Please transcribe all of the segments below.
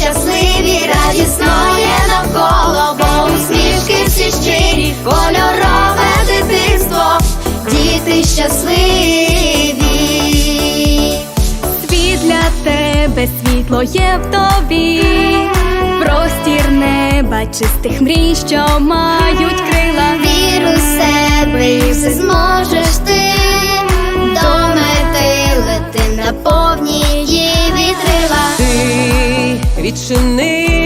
щасливі, радісно є навколо, бо усмішки всі щирі, кольорове дитинство, діти щасливі. Світ для тебе, світло є в тобі, простір неба, чистих мрій, що мають крила. Вір у себе і все зможеш ти відчини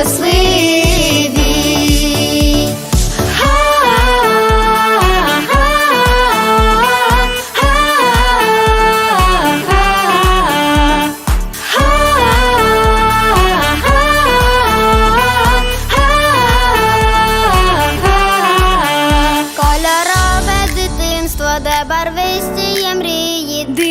щасливі. Кольорове дитинство, де барвисті